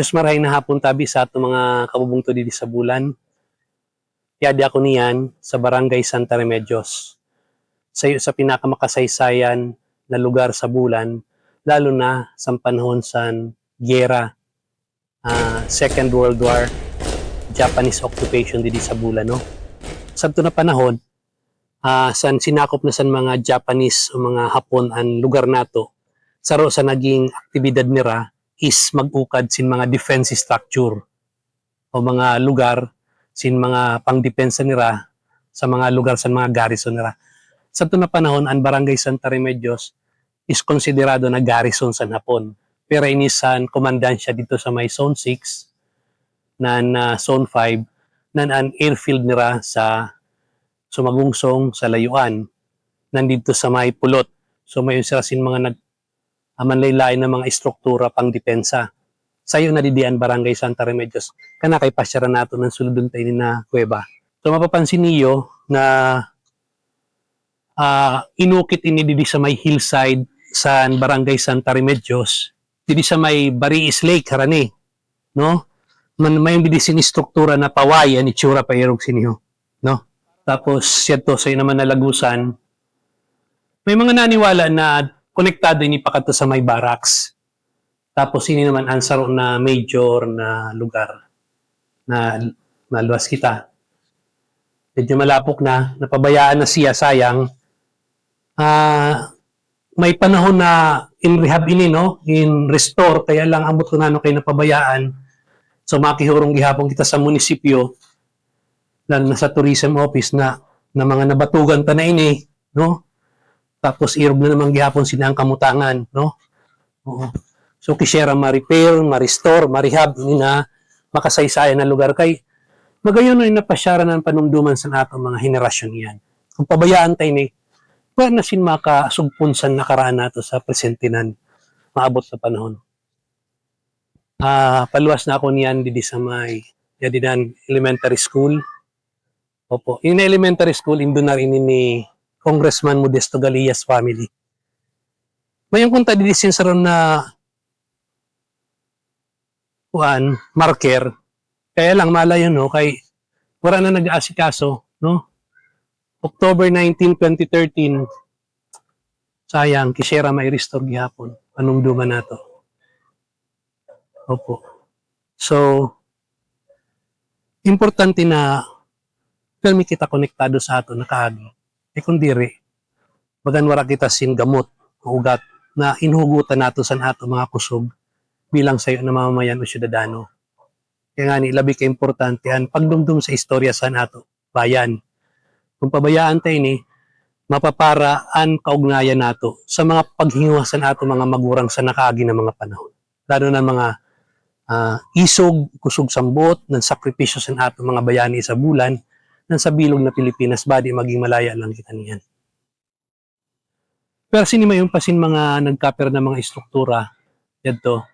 Diyos maray na hapon tabi sa ato mga kabubungto dito sa bulan. Yadi ako niyan sa Barangay Santa Remedios. Sa, sa pinakamakasaysayan na lugar sa bulan, lalo na sa panahon sa gera, ah, Second World War, Japanese occupation dito sa bulan. No? Sa na panahon, ah san sinakop na san mga Japanese o mga Hapon ang lugar nato saro sa naging aktibidad nila is mag-ukad sin mga defense structure o mga lugar sin mga pangdepensa nila sa mga lugar sa mga garrison nila. Sa ito na panahon, ang Barangay Santa Remedios is konsiderado na garrison sa Hapon. Pero inisan, komandansya dito sa may Zone 6 na, na Zone 5 na ang airfield nila sa sumagungsong sa layuan nandito sa may pulot. So may sila sin mga nag amanlaylay na mga istruktura pang depensa. Sa iyo nadidian Barangay Santa Remedios. Kana kay pasyara nato ng suludon tayo na kuweba. So mapapansin niyo na ah inukit ini didi sa may hillside sa Barangay Santa Remedios. Didi sa may Bariis Lake harani. No? Man may didi sin istruktura na pawayan itsura pa irog siniyo. No? Tapos siya to sa naman nalagusan. May mga naniwala na konektado ini pakato sa may barracks. Tapos ini naman ang saro na major na lugar na maluwas kita. Medyo malapok na, napabayaan na siya, sayang. Ah, may panahon na in rehab ini, no? In restore, kaya lang ambot ko na no kay napabayaan. So makihurong gihapon kita sa munisipyo na nasa tourism office na na mga nabatugan ta na ini, no? Tapos irog na naman gihapon sila ang kamutangan, no? Oo. So kisera ma-repair, ma-restore, ma-rehab ni na makasaysayan na lugar kay magayon na napasyara ng panumduman sa ato mga henerasyon yan. Kung pabayaan tayo ni wala na sin makasugpon sa nakaraan nato sa presente nan maabot sa panahon. Ah, paluwas na ako niyan didi sa may Yadidan Elementary School. Opo, in elementary school indo na rin ni Congressman Modesto Galias family. Mayong kunta didi sin sa na kuan marker. Kaya lang malayo no? Kay wala na nag-aasikaso no? October 19, 2013 sayang kisera may restore gihapon. Panumduman nato opo. So importante na kami kita konektado sa ato nakaagi e kung diri bagan wala kita sin gamot ugat na inhugutan nato sa ato mga kusog bilang sayo na mamamayan o syudadano. Kaya nga ni, labi ka importante ang pagdumdum sa istorya sa nato, bayan. Kung pabayaan tayo ni, mapapara ang kaugnayan nato sa mga paghinguha sa nato mga magurang sa nakaagi ng mga panahon. Lalo na mga ah, isog, kusog sambot, ng sakripisyo sa nato mga bayani sa bulan, ng sa bilog na Pilipinas, badi maging malaya lang kita niyan. Pero sinima yung pasin mga nagkaper na mga istruktura, dito,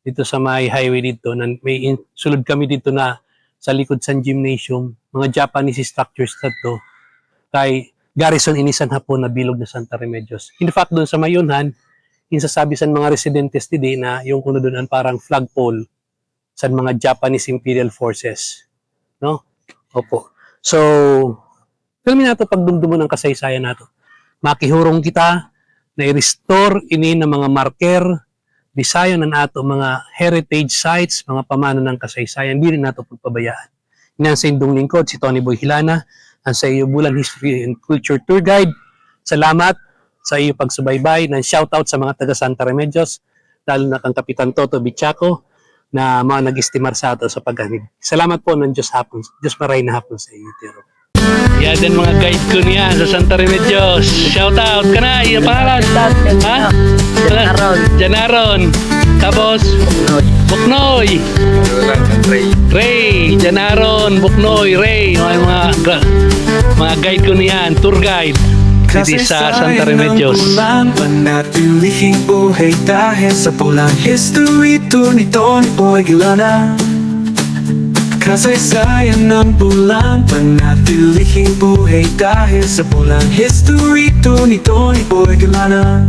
dito sa may highway dito, na may in- sulod kami dito na sa likod sa gymnasium, mga Japanese structures na to, kay garrison inisan hapon na bilog na Santa Remedios. In fact, doon sa Mayunhan, yung sasabi sa mga residentes today na yung kuno doon ang parang flagpole sa mga Japanese Imperial Forces. No? Opo. So, filmin nato pagdumdumo ng kasaysayan nato. Makihurong kita na i-restore ini ng mga marker, Bisayo na nato mga heritage sites, mga pamana ng kasaysayan, di rin nato pagpabayaan. Yan sa indong lingkod, si Tony Boy Hilana, ang sa iyo Bulan History and Culture Tour Guide. Salamat sa iyo pagsubaybay, ng shoutout sa mga taga Santa Remedios, lalo na kang Kapitan Toto Bichaco, na mga nag-estimar sa ato sa paghanig. Salamat po ng Diyos hapon. Diyos maray na hapon sa iyo, Tiro. Yan din mga guide ko niya sa Santa Remedios. Shoutout ka na, yung pangalan. Ha? Janaron. Janaron. Tapos, Buknoy. Ray. Janaron, Buknoy, Ray. Mga, mga, ga- mga guide ko niyan, tour guide. Kasi sa Santa Remedios. Bulan, buhay dahil sa pulang history to ni ni Boy Gilana. Kasaysayan ng bulan, panatilihing buhay dahil sa pulang history to ni Tony Boy Gilana.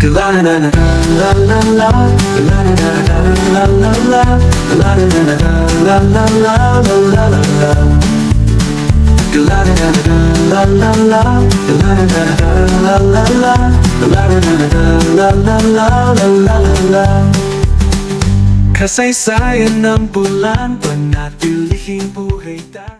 Gilana na na la la la, Gilana na na la la la, Gilana na na la la la la la la la. Kasaysayan ng bulan Panatilihing buhay tayo